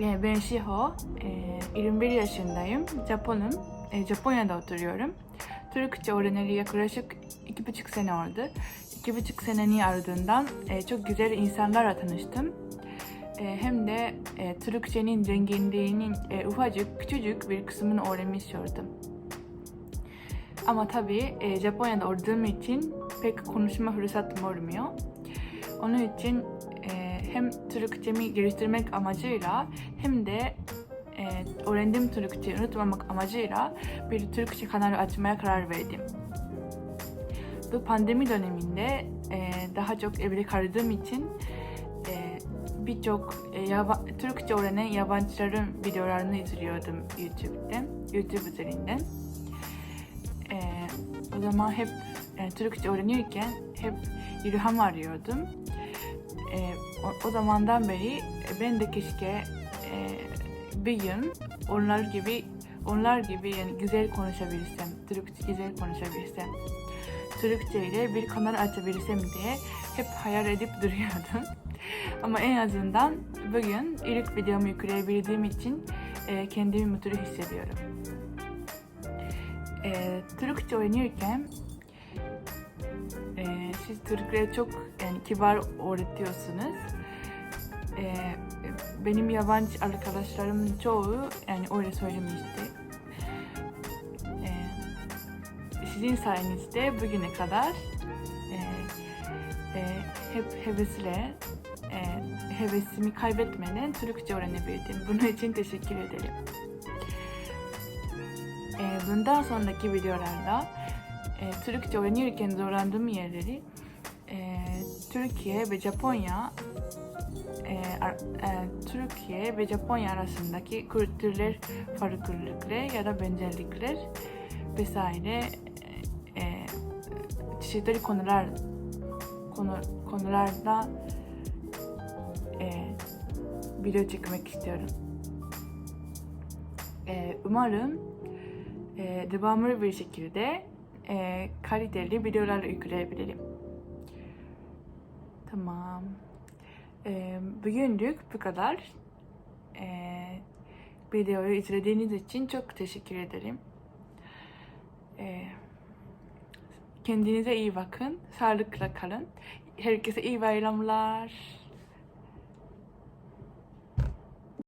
Ben Shiho, e, 21 yaşındayım, Japonum, E, Japonya'da oturuyorum. Türkçe öğreneli yaklaşık iki buçuk sene oldu. İki buçuk senenin ardından e, çok güzel insanlarla tanıştım. E, hem de Türkçenin zenginliğinin ufacık, küçücük bir kısmını öğrenmiş oldum. Ama tabii Japonya'da olduğum için pek konuşma fırsatım olmuyor. Onun için e, hem Türkçemi geliştirmek amacıyla hem de e, öğrendiğim Türkçeyi unutmamak amacıyla bir Türkçe kanalı açmaya karar verdim. Bu pandemi döneminde e, daha çok evde kaldığım için e, birçok e, Türkçe öğrenen yabancıların videolarını izliyordum YouTube'da, YouTube üzerinden. E, o zaman hep e, Türkçe öğrenirken hep ilham arıyordum. E, o, o zamandan beri e, ben de keşke e, bir gün onlar gibi onlar gibi yani güzel konuşabilsem, Türkçe güzel konuşabilsem, Türkçe ile bir kanal açabilsem diye hep hayal edip duruyordum. Ama en azından bugün ilk videomu yükleyebildiğim için e, kendimi mutlu hissediyorum. E, Türkçe oynarken e, siz Türklere çok yani kibar öğretiyorsunuz. E, benim yabancı arkadaşlarımın çoğu yani öyle söylemişti. E, sizin sayenizde bugüne kadar e, e, hep hevesle e, hevesimi kaybetmeden Türkçe öğrenebildim. Bunun için teşekkür ederim. E, bundan sonraki videolarda e, Türkçe öğrenirken zorlandığım yerleri e, Türkiye ve Japonya e, e, Türkiye ve Japonya arasındaki kültürler farklılıklar ya da benzerlikler vesaire e, çeşitli konular konu, konularda e, video çekmek istiyorum. E, umarım e, devamlı bir şekilde e, kaliteli videolar yükleyebilirim. Tamam. E, bugünlük bu kadar. E, videoyu izlediğiniz için çok teşekkür ederim. E, kendinize iyi bakın. Sağlıkla kalın. Herkese iyi bayramlar.